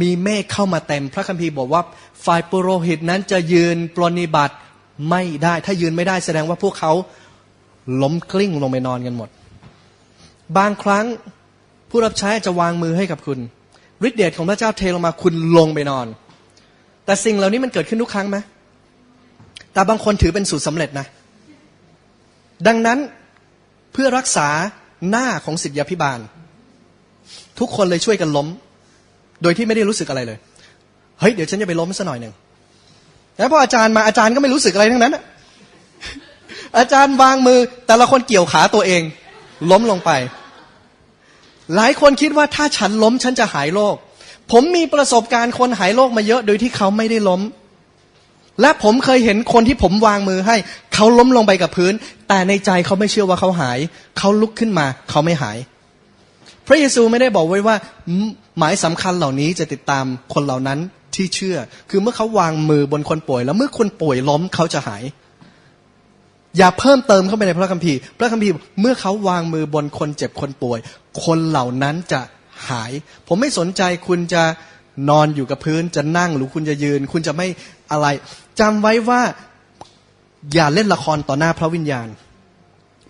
มีเมฆเข้ามาเต็ม พระคัมภีร์บอกว่าฝ่ายปุโรหิตนั้นจะยืนปรนนิบัติไม่ได้ ถ้ายืนไม่ได้แสดงว่าพวกเขาล้มกลิ้งลงไปนอนกันหมด บางครั้งผู้รับใช้จะวางมือให้กับคุณฤทธิเดชของพระเจ้าเทลงมาคุณลงไปนอน แต่สิ่งเหล่านี้มันเกิดขึ้นทุกครั้งไหมแต่บางคนถือเป็นสูตรสำเร็จนะ ดังนั้นเพื่อรักษาหน้าของสิทธิพิบาล ทุกคนเลยช่วยกันล้ม โดยที่ไม่ได้รู้สึกอะไรเลย เฮ้ย เดี๋ยวฉันจะไปล้มสัหน่อยหนึ่งแล้วพออาจารย์มาอาจารย์ก็ไม่รู้สึกอะไรทั้งนั้นอาจารย์วางมือ แต่ละคนเกี่ยวขาตัวเอง ล้มลงไป หลายคนคิดว่าถ้าฉันล้มฉันจะหายโรคผมมีประสบการณ์คนหายโรคมาเยอะ โดยที่เขาไม่ได้ล้ม และผมเคยเห็นคนที่ผมวางมือให้ เขาล้มลงไปกับพื้น แต่ในใจเขาไม่เชื่อว่าเขาหาย เขาลุกขึ้นมา เขาไม่หาย พระเยซูไม่ได้บอกไว้ว่า หมายสำคัญเหล่านี้จะติดตามคนเหล่านั้นที่เชื่อ คือเมื่อเขาวางมือบนคนป่วย แล้วเมื่อคนป่วยล้มเขาจะหาย อย่าเพิ่มเติมเข้าไปในพระคัมภีร์ พระคัมภีร์เมื่อเขาวางมือบนคนเจ็บคนป่วย คนเหล่านั้นจะหาย ผมไม่สนใจคุณจะนอนอยู่กับพื้นจะนั่งหรือคุณจะยืน คุณจะไม่อะไรจำไว้ว่าอย่าเล่นละครต่อหน้าพระวิญญาณ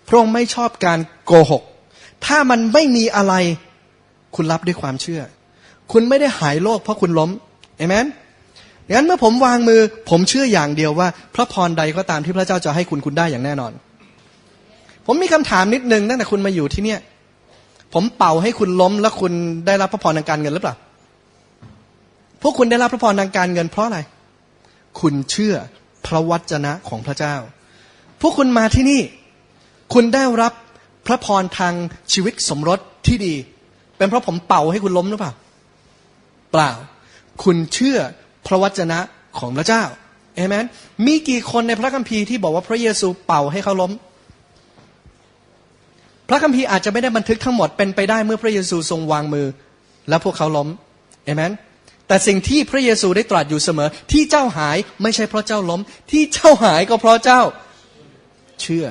พระองค์ไม่ชอบการโกหก ถ้ามันไม่มีอะไร คุณรับด้วยความเชื่อ คุณไม่ได้หายโรคเพราะคุณล้มเอเมนงั้นเมื่อผมวางมือ ผมเชื่ออย่างเดียวว่า พระพรใดก็ตามที่พระเจ้าจะให้คุณคุณได้อย่างแน่นอน ผมมีคำถามนิดนึงตั้งแต่คุณมาอยู่ที่เนี่ย ผมเป่าให้คุณล้มแล้วคุณได้รับพระพรทางการเงินหรือเปล่าพวกคุณได้รับพระพรทางการเงินเพราะอะไร คุณเชื่อพระวจนะของพระเจ้า พวกคุณมาที่นี่ คุณได้รับพระพรทางชีวิตสมรสที่ดี เป็นเพราะผมเป่าให้คุณล้มหรือเปล่า เปล่า คุณเชื่อพระวจนะของพระเจ้าเอเมนมีกี่คนในพระคัมภีร์ที่บอกว่าพระเยซูเป่าให้เขาล้ม พระคัมภีร์อาจจะไม่ได้บันทึกทั้งหมดเป็นไปได้เมื่อพระเยซูทรงวางมือ แล้วพวกเขาล้มเอเมนแต่สิ่งที่พระเยซูได้ตรัสอยู่เสมอ ที่เจ้าหายไม่ใช่เพราะเจ้าล้ม ที่เจ้าหายก็เพราะเจ้าเชื่อ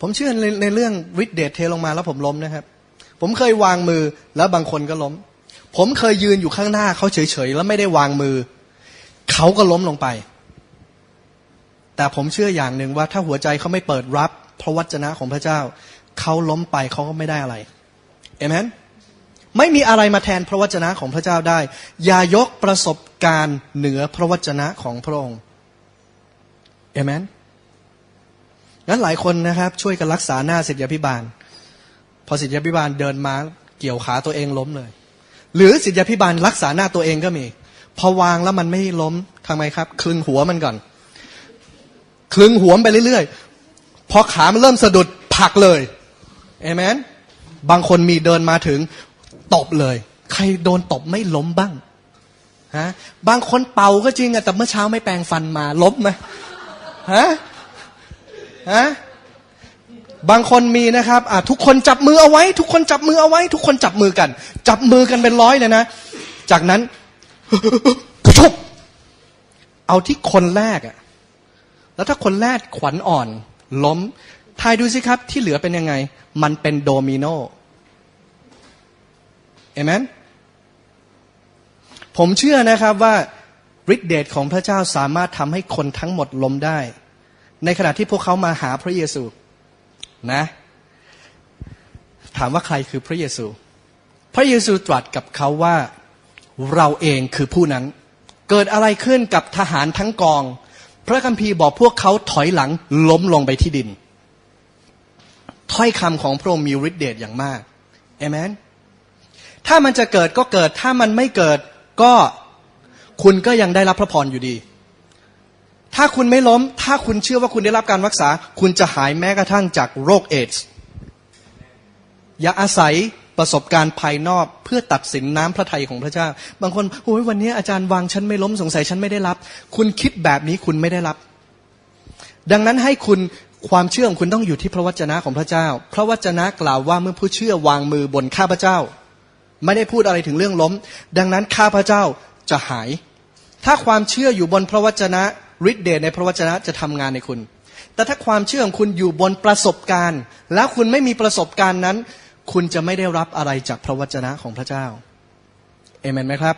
ผมเชื่อในในเรื่องฤทธิเดชเทลงมาแล้วผมล้มนะครับ ผมเคยวางมือแล้วบางคนก็ล้ม ผมเคยยืนอยู่ข้างหน้าเขาเฉยๆ แล้วไม่ได้วางมือ เขาก็ล้มลงไป แต่ผมเชื่ออย่างหนึ่งว่า ถ้าหัวใจเขาไม่เปิดรับพระวจนะของพระเจ้า เขาล้มไปเขาก็ไม่ได้อะไรเอเมนไม่มีอะไรมาแทนพระวจนะของพระเจ้าได้ อย่ายกประสบการณ์เหนือพระวจนะของพระองค์เอเมนงั้นหลายคนนะครับ ช่วยกันรักษาหน้าสิทธิพิบาล พอสิทธิพิบาลเดินมาเกี่ยวขาตัวเองล้มเลย หรือสิทธิพิบาลรักษาหน้าตัวเองก็มี พอวางแล้วมันไม่ล้มทำไมครับ คลึงหัวมันก่อน คลึงหัวไปเรื่อยๆ พอขามันเริ่มสะดุดผักเลยเอเมนบางคนมีเดินมาถึงตบเลย ใครโดนตบไม่ล้มบ้างฮะบางคนเป่าก็จริงอะแต่เมื่อเช้าไม่แปรงฟันมาล้มไหมฮะฮะ บางคนมีนะครับทุกคนจับมือเอาไว้ ทุกคนจับมือเอาไว้ ทุกคนจับมือกัน จับมือกันเป็นร้อยเลยนะ จากนั้นกระชุบเอาที่คนแรกอะแล้วถ้าคนแรกขวัญอ่อน ล้มทายดูสิครับ ที่เหลือเป็นยังไง มันเป็นโดมิโนเอเมนผมเชื่อนะครับว่าฤทธิเดชของพระเจ้าสามารถทำให้คนทั้งหมดล้มได้ ในขณะที่พวกเขามาหาพระเยซู นะ ถามว่าใครคือพระเยซู พระเยซูตรัสกับเขาว่าเราเองคือผู้นั้น เกิดอะไรขึ้นกับทหารทั้งกอง พระคัมภีร์บอกพวกเขาถอยหลังล้มลงไปที่ดิน ถ้อยคำของพระองค์มีฤทธิ์เดชอย่างมากเอเมนถ้ามันจะเกิดก็เกิดถ้ามันไม่เกิดก็คุณก็ยังได้รับพระพรอยู่ดี ถ้าคุณไม่ล้ม ถ้าคุณเชื่อว่าคุณได้รับการรักษา คุณจะหายแม้กระทั่งจากโรคเอดส์อย่าอาศัยประสบการณ์ภายนอกเพื่อตัดสินน้ำพระทัยของพระเจ้า บางคนโอ้ยวันนี้อาจารย์วางฉันไม่ล้มสงสัยฉันไม่ได้รับ คุณคิดแบบนี้คุณไม่ได้รับ ดังนั้นให้คุณความเชื่อของคุณต้องอยู่ที่พระวจนะของพระเจ้า พระวจนะกล่าวว่าเมื่อผู้เชื่อวางมือบนข้าพเจ้า ไม่ได้พูดอะไรถึงเรื่องล้ม ดังนั้นข้าพเจ้าจะหาย ถ้าความเชื่ออยู่บนพระวจนะ ฤทธิ์เดชในพระวจนะจะทำงานในคุณ แต่ถ้าความเชื่อของคุณอยู่บนประสบการณ์ แล้วคุณไม่มีประสบการณ์นั้น คุณจะไม่ได้รับอะไรจากพระวจนะของพระเจ้าเอเมนไหมครับ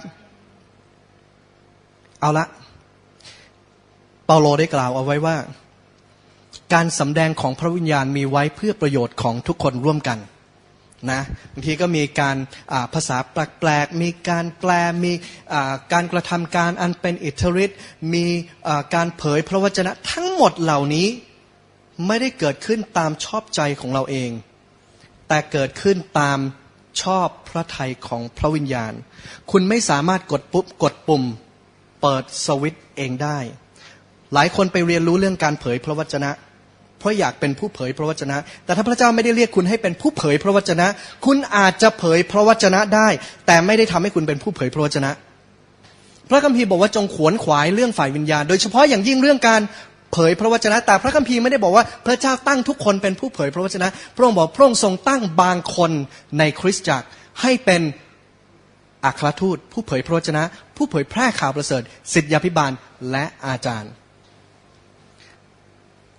เอาละเปาโลได้กล่าวเอาไว้ว่า การสำแดงของพระวิญญาณมีไว้เพื่อประโยชน์ของทุกคนร่วมกัน นะบางทีก็มีการภาษาแปลกๆ มีการแปล มีการกระทำการอันเป็นอิทธิฤทธิ์มีการเผยพระวจนะทั้งหมดเหล่านี้ไม่ได้เกิดขึ้นตามชอบใจของเราเอง แต่เกิดขึ้นตามชอบพระทัยของพระวิญญาณ คุณไม่สามารถกดปุ๊บกดปุ่ม เปิดสวิตช์เองได้ หลายคนไปเรียนรู้เรื่องการเผยพระวจนะ เพราะอยากเป็นผู้เผยพระวจนะ แต่ถ้าพระเจ้าไม่ได้เรียกคุณให้เป็นผู้เผยพระวจนะ คุณอาจจะเผยพระวจนะได้ แต่ไม่ได้ทำให้คุณเป็นผู้เผยพระวจนะ พระคัมภีร์บอกว่าจงขวนขวายเรื่องฝ่ายวิญญาณ โดยเฉพาะอย่างยิ่งเรื่องการเผยพระวจนะ แต่พระคัมภีร์ไม่ได้บอกว่าพระเจ้าตั้งทุกคนเป็นผู้เผยพระวจนะ พระองค์บอกพระองค์ทรงตั้งบางคนในคริสตจักรให้เป็นอัครทูต ผู้เผยพระวจนะ ผู้เผยแพร่ข่าวประเสริฐสิทธยาพิบาลและอาจารย์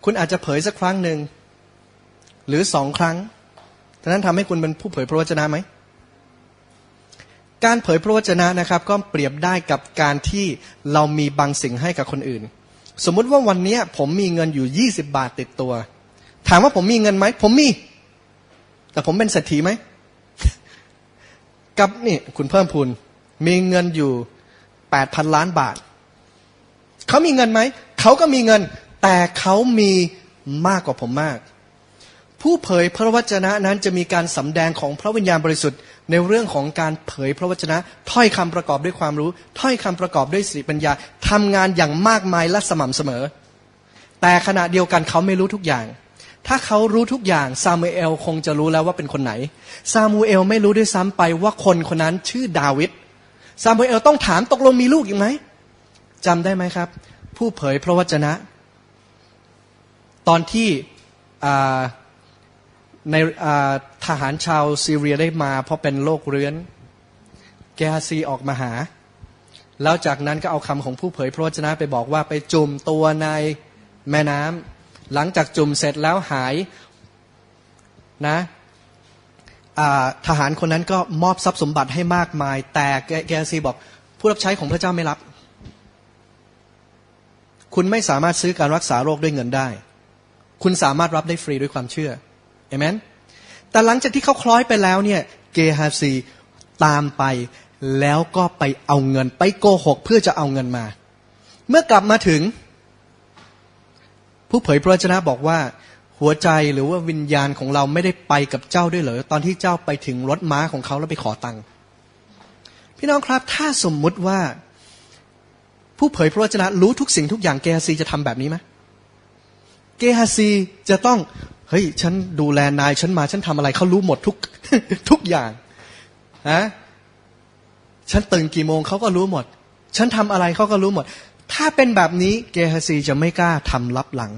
คุณอาจจะเผยสักครั้งหนึ่ง หรือสองครั้งดังนั้นทำให้คุณเป็นผู้เผยพระวจนะไหม การเผยพระวจนะนะครับ ก็เปรียบได้กับการที่เรามีบางสิ่งให้กับคนอื่น สมมุติว่าวันนี้ผมมีเงินอยู่ 20 บาทติดตัว ถามว่าผมมีเงินไหม ผมมี แต่ผมเป็นเศรษฐีไหม กับนี่คุณเพิ่มพูนมีเงินอยู่ 8,000 ล้านบาท เขามีเงินไหม เขาก็มีเงิน แต่เขามีมากกว่าผมมาก ผู้เผยพระวจนะนั้นจะมีการสำแดงของพระวิญญาณบริสุทธิ์ ในเรื่องของการเผยพระวจนะ ถ้อยคำประกอบด้วยความรู้ ถ้อยคำประกอบด้วยสติปัญญาทำงานอย่างมากมายและสม่ำเสมอ แต่ขณะเดียวกันเขาไม่รู้ทุกอย่างถ้าเขารู้ทุกอย่างซามูเอลคงจะรู้แล้วว่าเป็นคนไหน ซามูเอลไม่รู้ด้วยซ้ำไปว่าคนคนนั้นชื่อดาวิด ซามูเอลต้องถามตกลงมีลูกอีกไหมจำได้ไหมครับ ผู้เผยพระวจนะ ตอนที่ในทหารชาวซีเรียได้มา เพราะเป็นโรคเรื้อน แกฮาซีออกมาหา แล้วจากนั้นก็เอาคำของผู้เผยพระวจนะไปบอกว่าไปจุ่มตัวในแม่น้ำหลังจากจุ่มเสร็จแล้วหายนะทหารคนนั้นก็มอบทรัพย์สมบัติให้มากมาย แต่แกฮซีบอก ผู้รับใช้ของพระเจ้าไม่รับ คุณไม่สามารถซื้อการรักษาโรคด้วยเงินได้ คุณสามารถรับได้ฟรีด้วยความเชื่อเอเมนแต่หลังจากที่เขาคล้อยไปแล้วเนี่ยเกฮาซีตามไปแล้วก็ไปเอาเงิน ไปโกหกเพื่อจะเอาเงินมา เมื่อกลับมาถึง ผู้เผยพระวจนะบอกว่า หัวใจหรือว่าวิญญาณของเราไม่ได้ไปกับเจ้าด้วยเหรอตอนที่เจ้าไปถึงรถม้าของเขาแล้วไปขอตังค์พี่น้องครับ ถ้าสมมุติว่า ผู้เผยพระวจนะรู้ทุกสิ่งทุกอย่างเกฮาซีจะทำแบบนี้ไหม เกฮาซีจะต้องเฮ้ยฉันดูแลนายฉันมาฉันทำอะไรเขารู้หมดทุกทุกอย่างฮะฉันตื่นกี่โมงเขาก็รู้หมด ฉันทำอะไรเขาก็รู้หมด ถ้าเป็นแบบนี้เกฮาซีจะไม่กล้าทำลับหลัง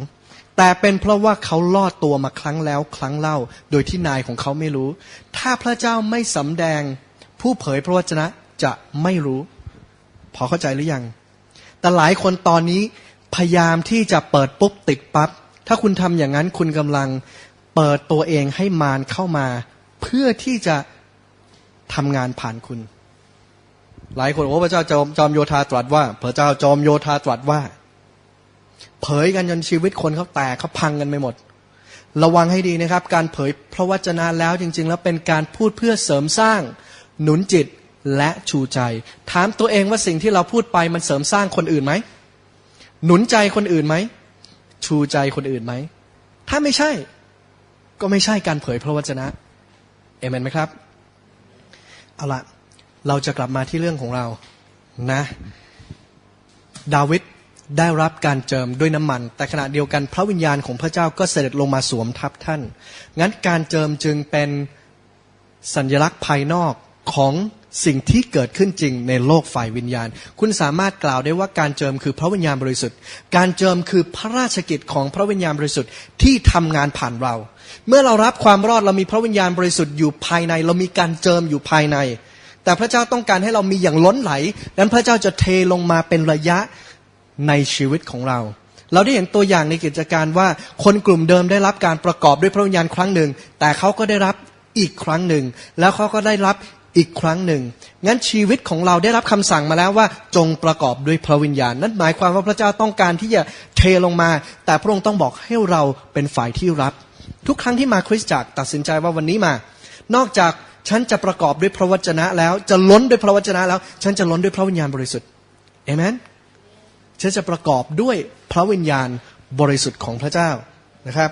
แต่เป็นเพราะว่าเขาลอดตัวมาครั้งแล้วครั้งเล่า โดยที่นายของเขาไม่รู้ ถ้าพระเจ้าไม่สำแดง ผู้เผยพระวจนะจะไม่รู้ พอเข้าใจหรือยัง แต่หลายคนตอนนี้พยายามที่จะเปิดปุ๊บติดปับ๊บ ถ้าคุณทำอย่างนั้นคุณกำลังเปิดตัวเองให้มารเข้ามา เพื่อที่จะทำงานผ่านคุณ หลายคนโอ้พระเจ้าจอมจอมโยธาตรัสว่าพระเจ้าจอมโยธาตรัสว่า เผยกันจนชีวิตคนเขาแตกเขาพังกันไปหมด ระวังให้ดีนะครับ การเผยพระวจนะแล้วจริง ๆ แล้วเป็นการพูดเพื่อเสริมสร้างหนุนจิตและชูใจ ถามตัวเองว่าสิ่งที่เราพูดไปมันเสริมสร้างคนอื่นไหมหนุนใจคนอื่นไหม ชูใจคนอื่นไหม ถ้าไม่ใช่ ก็ไม่ใช่การเผยพระวจนะ เอเมนไหมครับ เอาละเราจะกลับมาที่เรื่องของเรานะ ดาวิดได้รับการเจิมด้วยน้ำมัน แต่ขณะเดียวกันพระวิญญาณของพระเจ้าก็เสด็จลงมาสวมทับท่าน งั้นการเจิมจึงเป็นสัญลักษณ์ภายนอกของ สิ่งที่เกิดขึ้นจริงในโลกฝ่ายวิญญาณ คุณสามารถกล่าวได้ว่าการเจิมคือพระวิญญาณบริสุทธิ์ การเจิมคือพระราชกิจของพระวิญญาณบริสุทธิ์ที่ทำงานผ่านเรา เมื่อเรารับความรอดเรามีพระวิญญาณบริสุทธิ์อยู่ภายใน เรามีการเจิมอยู่ภายใน แต่พระเจ้าต้องการให้เรามีอย่างล้นไหลนั้นพระเจ้าจะเทลงมาเป็นระยะในชีวิตของเราเราได้เห็นตัวอย่างในกิจการว่าคนกลุ่มเดิมได้รับการประกอบด้วยพระวิญญาณครั้งหนึ่ง แต่เขาก็ได้รับอีกครั้งหนึ่ง แล้วเขาก็ได้รับ อีกครั้งหนึ่ง งั้นชีวิตของเราได้รับคำสั่งมาแล้วว่า จงประกอบด้วยพระวิญญาณ นั่นหมายความว่าพระเจ้าต้องการที่จะเทลงมา แต่พระองค์ต้องบอกให้เราเป็นฝ่ายที่รับ ทุกครั้งที่มาคริสตจักรตัดสินใจว่าวันนี้มา นอกจากฉันจะประกอบด้วยพระวจนะแล้ว จะล้นด้วยพระวจนะแล้ว ฉันจะล้นด้วยพระวิญญาณบริสุทธิ์เอเมนฉันจะประกอบด้วยพระวิญญาณบริสุทธิ์ของพระเจ้านะครับ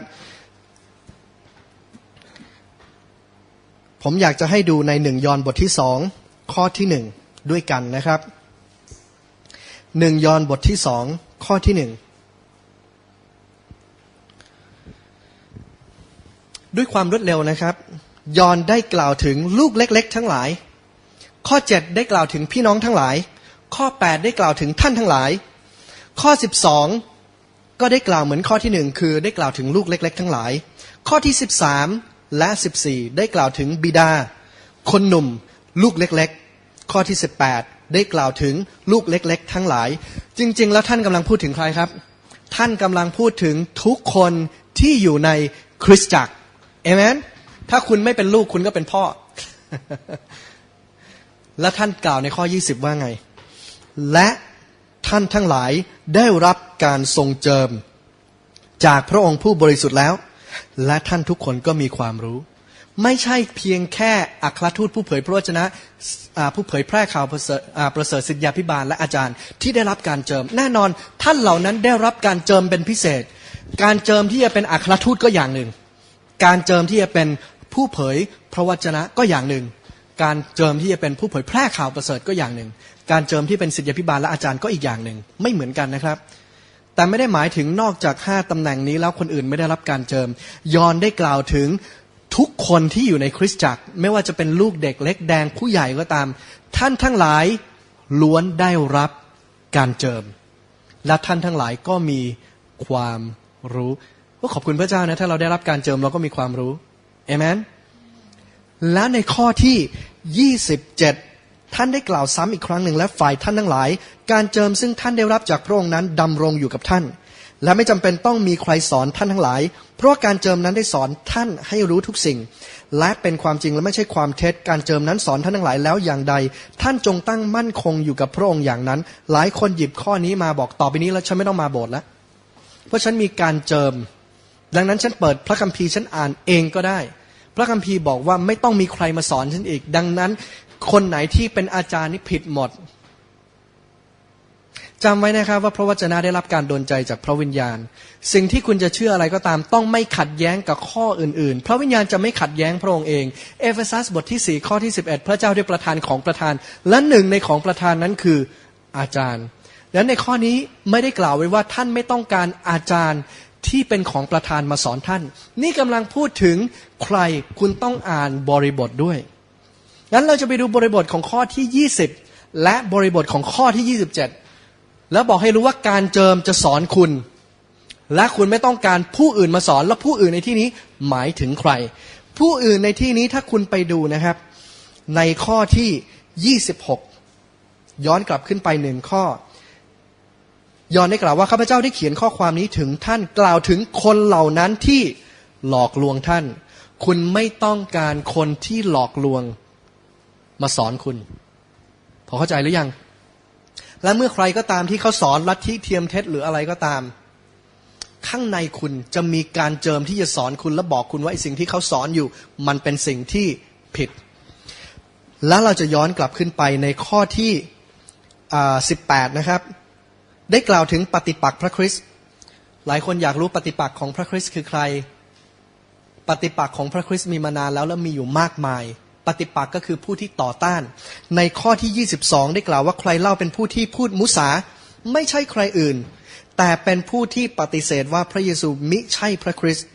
ผมอยากจะให้ดูในหนึ่งยอนบทที่สองข้อที่หนึ่งด้วยกันนะครับหนึ่งยอนบทที่สองข้อที่หนึ่งด้วยความรวดเร็วนะครับ ยอนได้กล่าวถึงลูกเล็ก ๆ ทั้งหลาย ข้อ 7 ได้กล่าวถึงพี่น้องทั้งหลาย ข้อ 8 ได้กล่าวถึงท่านทั้งหลาย ข้อ 12 ก็ได้กล่าวเหมือนข้อที่หนึ่งคือได้กล่าวถึงลูกเล็ก ๆ ทั้งหลาย ข้อที่ 13 และ 14 ได้กล่าวถึงบิดา คนหนุ่ม ลูกเล็กๆ ข้อที่ 18 ได้กล่าวถึงลูกเล็กๆ ทั้งหลาย จริง ๆ แล้วท่านกำลังพูดถึงใครครับ ท่านกำลังพูดถึงทุกคนที่อยู่ในคริสตจักรเอเมนถ้าคุณไม่เป็นลูกคุณก็เป็นพ่อ และท่านกล่าวในข้อ 20 ว่าไง และท่านทั้งหลายได้รับการทรงเจิม จากพระองค์ผู้บริสุทธิ์แล้ว และท่านทุกคนก็มีความรู้ ไม่ใช่เพียงแค่อัครทูตผู้เผยพระวจนะผู้เผยแพร่ข่าวประเสริฐอ่าประเสริฐสิทธยาพิบาลและอาจารย์ที่ได้รับการเจิม แน่นอนท่านเหล่านั้นได้รับการเจิมเป็นพิเศษ การเจิมที่จะเป็นอัครทูตก็อย่างหนึ่ง การเจิมที่จะเป็นผู้เผยพระวจนะก็อย่างหนึ่ง การเจิมที่จะเป็นผู้เผยแพร่ข่าวประเสริฐก็อย่างหนึ่ง การเจิมที่เป็นศิษยาพิบาลและอาจารย์ก็อีกอย่างหนึ่ง ไม่เหมือนกันนะครับ แต่ไม่ได้หมายถึงนอกจากห้าตำแหน่งนี้แล้วคนอื่นไม่ได้รับการเจิม ยอนได้กล่าวถึงทุกคนที่อยู่ในคริสตจักร ไม่ว่าจะเป็นลูกเด็กเล็กแดงผู้ใหญ่ก็ตาม ท่านทั้งหลายล้วนได้รับการเจิม และท่านทั้งหลายก็มีความรู้ก็ขอบคุณพระเจ้านะถ้าเราได้รับการเจิมเราก็มีความรู้เอเมนและในข้อที่ 27 ท่านได้กล่าวซ้ำอีกครั้งหนึ่งและฝ่ายท่านทั้งหลาย การเจิมซึ่งท่านได้รับจากพระองค์นั้นดำรงอยู่กับท่าน และไม่จำเป็นต้องมีใครสอนท่านทั้งหลาย เพราะการเจิมนั้นได้สอนท่านให้รู้ทุกสิ่ง และเป็นความจริงและไม่ใช่ความเท็จ การเจิมนั้นสอนท่านทั้งหลายแล้วอย่างใด ท่านจงตั้งมั่นคงอยู่กับพระองค์อย่างนั้น หลายคนหยิบข้อนี้มาบอกต่อไปนี้แล้วฉันไม่ต้องมาโบสถ์แล้ว เพราะฉันมีการเจิม ดังนั้นฉันเปิดพระคัมภีร์ฉันอ่านเองก็ได้ พระคัมภีร์บอกว่าไม่ต้องมีใครมาสอนฉันอีก ดังนั้น คนไหนที่เป็นอาจารย์นี่ผิดหมดจำไว้นะครับว่าพระวจนะได้รับการดลใจจากพระวิญญาณ สิ่งที่คุณจะเชื่ออะไรก็ตามต้องไม่ขัดแย้งกับข้ออื่นๆ พระวิญญาณจะไม่ขัดแย้งพระองค์เอง เอเฟซัสบทที่ 4 ข้อที่ 11 พระเจ้าได้ประทานของประทาน และหนึ่งในของประทานนั้นคืออาจารย์ดังนั้นในข้อนี้ไม่ได้กล่าวไว้ว่าท่านไม่ต้องการอาจารย์ที่เป็นของประธานมาสอนท่าน นี่กำลังพูดถึงใครคุณต้องอ่านบริบทด้วย งั้นเราจะไปดูบริบทของข้อที่ 20 และบริบทของข้อที่ 27 แล้วบอกให้รู้ว่าการเจิมจะสอนคุณ และคุณไม่ต้องการผู้อื่นมาสอน แล้วผู้อื่นในที่นี้หมายถึงใคร ผู้อื่นในที่นี้ถ้าคุณไปดูนะครับ ในข้อที่ 26 ย้อนกลับขึ้นไปหนึ่งข้อยอนได้กล่าวว่าข้าพเจ้าได้เขียนข้อความนี้ถึงท่านกล่าวถึงคนเหล่านั้นที่หลอกลวงท่าน คุณไม่ต้องการคนที่หลอกลวง มาสอนคุณ พอเข้าใจหรือยัง และเมื่อใครก็ตามที่เขาสอนลัทธิเทียมเท็จหรืออะไรก็ตาม ข้างในคุณจะมีการเจิมที่จะสอนคุณและบอกคุณว่าไอ้สิ่งที่เขาสอนอยู่ มันเป็นสิ่งที่ผิด แล้วเราจะย้อนกลับขึ้นไปในข้อที่สิบแปดนะครับ ได้กล่าวถึงปฏิปักษ์พระคริสต์หลายคนอยากรู้ปฏิปักษ์ของพระคริสต์คือใคร ปฏิปักษ์ของพระคริสต์มีมานานแล้วและมีอยู่มากมาย ปฏิปักษ์ก็คือผู้ที่ต่อต้าน ในข้อที่ 22 ได้กล่าวว่าใครเล่าเป็นผู้ที่พูดมุสาไม่ใช่ใครอื่น แต่เป็นผู้ที่ปฏิเสธว่าพระเยซูมิใช่พระคริสต์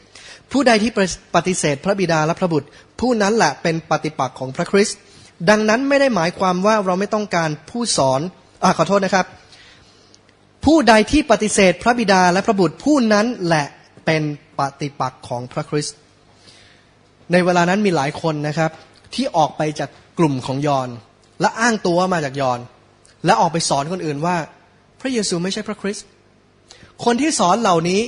ผู้ใดที่ปฏิเสธพระบิดาและพระบุตร ผู้นั้นแหละเป็นปฏิปักษ์ของพระคริสต์ดังนั้นไม่ได้หมายความว่าเราไม่ต้องการผู้สอนอขอโทษนะครับ ผู้ใดที่ปฏิเสธพระบิดาและพระบุตรผู้นั้นแหละเป็นปฏิปักษ์ของพระคริสต์ในเวลานั้นมีหลายคนนะครับ ที่ออกไปจากกลุ่มของยอน และอ้างตัวมาจากยอน และออกไปสอนคนอื่นว่า พระเยซูไม่ใช่พระคริสต์คนที่สอนเหล่านี้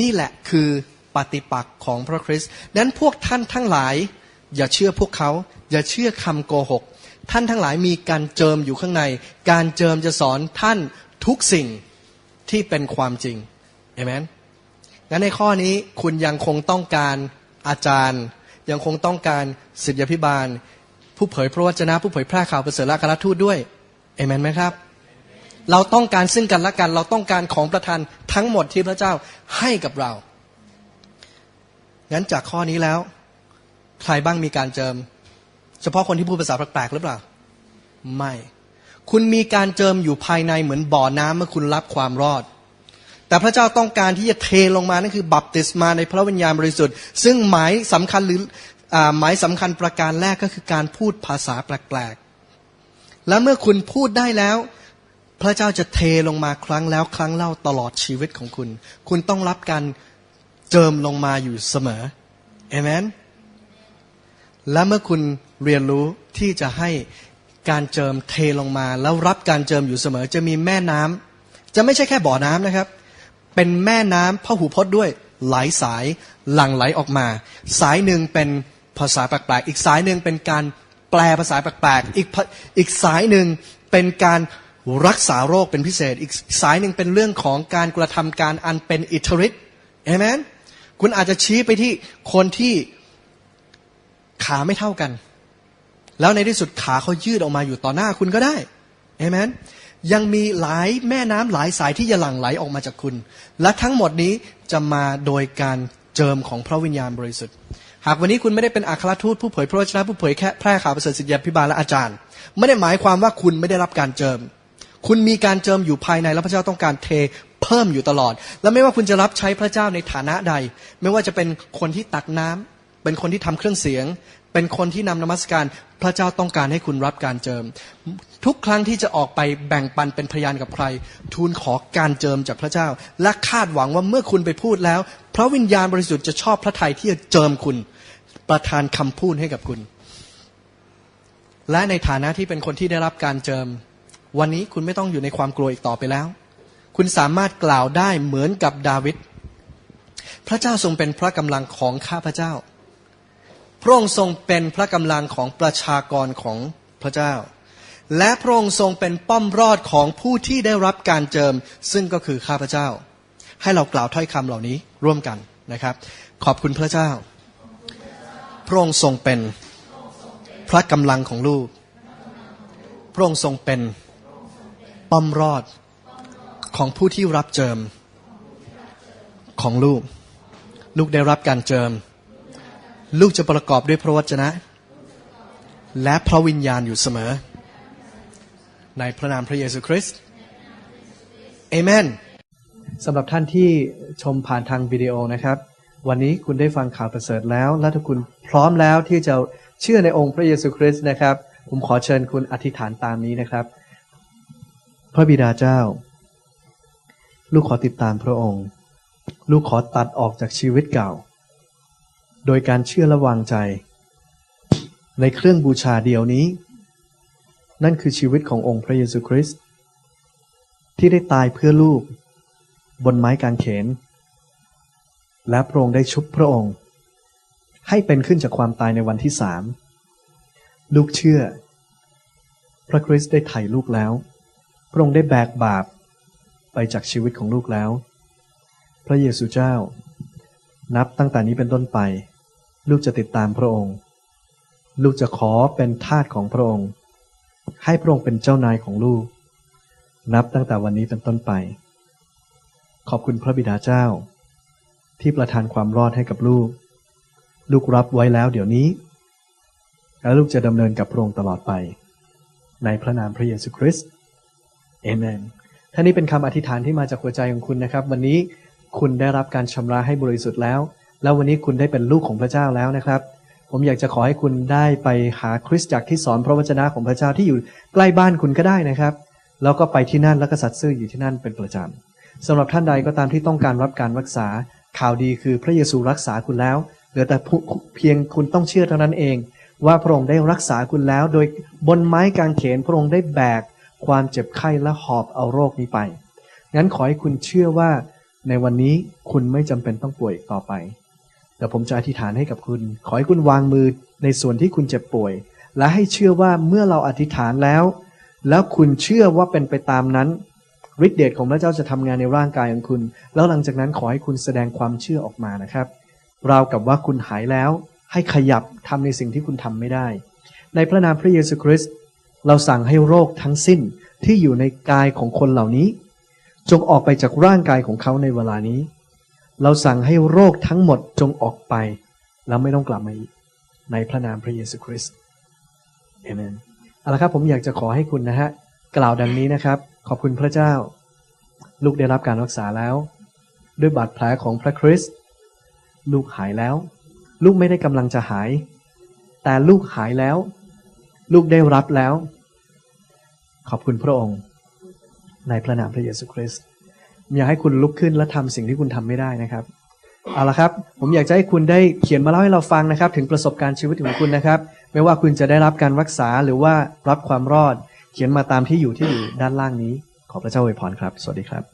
นี่แหละคือปฏิปักษ์ของพระคริสต์นั้นพวกท่านทั้งหลาย อย่าเชื่อพวกเขา อย่าเชื่อคำโกหก ท่านทั้งหลายมีการเจิมอยู่ข้างใน การเจิมจะสอนท่านทุกสิ่งที่เป็นความจริงเอเมนงั้นในข้อนี้คุณยังคงต้องการอาจารย์ ยังคงต้องการศิษยาพิบาล ผู้เผยพระวจนะผู้เผยแพร่ข่าวประเสริฐและคารทูตด้วยเอเมนไหมครับ เราต้องการซึ่งกันและกัน เราต้องการของประทานทั้งหมดที่พระเจ้าให้กับเรา งั้นจากข้อนี้แล้ว ใครบ้างมีการเจิม เฉพาะคนที่พูดภาษาแปลกๆหรือเปล่า ไม่ คุณมีการเจิมอยู่ภายในเหมือนบ่อน้ำเมื่อคุณรับความรอด แต่พระเจ้าต้องการที่จะเทลงมานั่นคือบัพติศมาในพระวิญญาณบริสุทธิ์ ซึ่งหมายสำคัญหรืออหมายสำคัญประการแรกก็คือการพูดภาษาแปลกๆ และเมื่อคุณพูดได้แล้ว พระเจ้าจะเทลงมาครั้งแล้วครั้งเล่าตลอดชีวิตของคุณ คุณต้องรับการเจิมลงมาอยู่เสมอเอเมนและเมื่อคุณเรียนรู้ที่จะให้การเจิมเทลงมา แล้วรับการเจิมอยู่เสมอ จะมีแม่น้ำจะไม่ใช่แค่บ่อน้ำนะครับ เป็นแม่น้ำพหูพจน์ด้วยหลายสายหลั่งไหลออกมา สายหนึ่งเป็นภาษาแปลกๆอีกสายหนึ่งเป็นการแปลภาษาแปลกๆอีกอีกสายหนึ่งเป็นการรักษาโรคเป็นพิเศษ อีกสายหนึ่งเป็นเรื่องของการกระทำการอันเป็นอิทธิฤทธิ์เอเมนคุณอาจจะชี้ไปที่คนที่ขาไม่เท่ากัน แล้วในที่สุดขาเขายืดออกมาอยู่ต่อหน้าคุณก็ได้เอเมน ยังมีหลายแม่น้ำหลายสายที่จะหลั่งไหลออกมาจากคุณ และทั้งหมดนี้จะมาโดยการเจิมของพระวิญญาณบริสุทธิ์ หากวันนี้คุณไม่ได้เป็นอัครทูตผู้เผยพระวจนะผู้เผยแค่แพร่ข่าวประเสริฐสิทธิพิบาลและอาจารย์ ไม่ได้หมายความว่าคุณไม่ได้รับการเจิม คุณมีการเจิมอยู่ภายในแล้วพระเจ้าต้องการเทเพิ่มอยู่ตลอด และไม่ว่าคุณจะรับใช้พระเจ้าในฐานะใด ไม่ว่าจะเป็นคนที่ตักน้ำเป็นคนที่ทำเครื่องเสียง เป็นคนที่นำนมัสการพระเจ้าต้องการให้คุณรับการเจิม ทุกครั้งที่จะออกไปแบ่งปันเป็นพยานกับใคร ทูลขอการเจิมจากพระเจ้า และคาดหวังว่าเมื่อคุณไปพูดแล้ว พระวิญญาณบริสุทธิ์จะชอบพระทัยที่จะเจิมคุณ ประทานคำพูดให้กับคุณ และในฐานะที่เป็นคนที่ได้รับการเจิม วันนี้คุณไม่ต้องอยู่ในความกลัวอีกต่อไปแล้ว คุณสามารถกล่าวได้เหมือนกับดาวิดพระเจ้าทรงเป็นพระกำลังของข้าพระเจ้า พระองค์ทรงเป็นพระกำลังของประชากรของพระเจ้า และพระองค์ทรงเป็นป้อมรอดของผู้ที่ได้รับการเจิม ซึ่งก็คือข้าพเจ้า ให้เรากล่าวถ้อยคำเหล่านี้ร่วมกันนะครับ ขอบคุณพระเจ้า พระองค์ทรงเป็นพระกำลังของลูก พระองค์ทรงเป็นป้อมรอดของผู้ที่รับเจิมของลูก ลูกได้รับการเจิม ลูกจะประกอบด้วยพระวจนะ และพระวิญญาณอยู่เสมอ ในพระนามพระเยซูคริสต์เอเมนสำหรับท่านที่ชมผ่านทางวิดีโอนะครับ วันนี้คุณได้ฟังข่าวประเสริฐแล้ว และถ้าคุณพร้อมแล้วที่จะเชื่อในองค์พระเยซูคริสต์นะครับ ผมขอเชิญคุณอธิษฐานตามนี้นะครับ พระบิดาเจ้า ลูกขอติดตามพระองค์ ลูกขอตัดออกจากชีวิตเก่า โดยการเชื่อและวางใจ ในเครื่องบูชาเดียวนี้ นั่นคือชีวิตขององค์พระเยซูคริสต์ที่ได้ตายเพื่อลูก บนไม้กางเขน และพระองค์ได้ชุบพระองค์ ให้เป็นขึ้นจากความตายในวันที่สามลูกเชื่อ พระคริสต์ได้ไถ่ลูกแล้ว พระองค์ได้แบกบาปไปจากชีวิตของลูกแล้ว พระเยซูเจ้า นับตั้งแต่นี้เป็นต้นไป ลูกจะติดตามพระองค์ ลูกจะขอเป็นทาสของพระองค์ ให้พระองค์เป็นเจ้านายของลูก นับตั้งแต่วันนี้เป็นต้นไป ขอบคุณพระบิดาเจ้า ที่ประทานความรอดให้กับลูก ลูกรับไว้แล้วเดี๋ยวนี้ และลูกจะดำเนินกับพระองค์ตลอดไป ในพระนามพระเยซูคริสต์เอเมนท่านี้เป็นคำอธิษฐานที่มาจากหัวใจของคุณนะครับ วันนี้คุณได้รับการชำระให้บริสุทธิ์แล้ว แล้ววันนี้คุณได้เป็นลูกของพระเจ้าแล้วนะครับ ผมอยากจะขอให้คุณได้ไปหาคริสตจักรที่สอนพระวจนะของพระเจ้าที่อยู่ใกล้บ้านคุณก็ได้นะครับ แล้วก็ไปที่นั่นแล้วก็สัตย์ซื่ออยู่ที่นั่นเป็นประจำสำหรับท่านใดก็ตามที่ต้องการรับการรักษาข่าวดีคือพระเยซูรักษาคุณแล้วเหลือแต่เพียงคุณต้องเชื่อเท่านั้นเอง ว่าพระองค์ได้รักษาคุณแล้ว โดยบนไม้กางเขนพระองค์ได้แบก ความเจ็บไข้และหอบเอาโรคนี้ไปงั้นขอให้คุณเชื่อว่าในวันนี้คุณไม่จำเป็นต้องป่วยอีกต่อไป เดี๋ยวผมจะอธิษฐานให้กับคุณ ขอให้คุณวางมือในส่วนที่คุณเจ็บป่วย และให้เชื่อว่าเมื่อเราอธิษฐานแล้ว แล้วคุณเชื่อว่าเป็นไปตามนั้นฤทธิเดชของพระเจ้าจะทำงานในร่างกายของคุณ แล้วหลังจากนั้นขอให้คุณแสดงความเชื่อออกมานะครับราวกับว่าคุณหายแล้ว ให้ขยับทำในสิ่งที่คุณทำไม่ได้ ในพระนามพระเยซูคริสต์เราสั่งให้โรคทั้งสิ้นที่อยู่ในกายของคนเหล่านี้ จงออกไปจากร่างกายของเขาในเวลานี้ เราสั่งให้โรคทั้งหมดจงออกไป แล้วไม่ต้องกลับมาอีก ในพระนามพระเยซูคริสต์เอเมนเอาละครับผมอยากจะขอให้คุณนะฮะ กล่าวดังนี้นะครับ ขอบคุณพระเจ้า ลูกได้รับการรักษาแล้ว ด้วยบาดแผลของพระคริสต์ลูกหายแล้ว ลูกไม่ได้กำลังจะหาย แต่ลูกหายแล้ว ลูกได้รับแล้ว ขอบคุณพระองค์ ในพระนามพระเยซูคริสต์ อยากให้คุณลุกขึ้นและทำสิ่งที่คุณทำไม่ได้นะครับเอาละครับ ผมอยากจะให้คุณได้เขียนมาเล่าให้เราฟังนะครับ ถึงประสบการณ์ชีวิตของคุณนะครับ ไม่ว่าคุณจะได้รับการรักษาหรือว่ารับความรอด เขียนมาตามที่อยู่ที่อยู่ด้านล่างนี้ ขอพระเจ้าอวยพรครับ สวัสดีครับ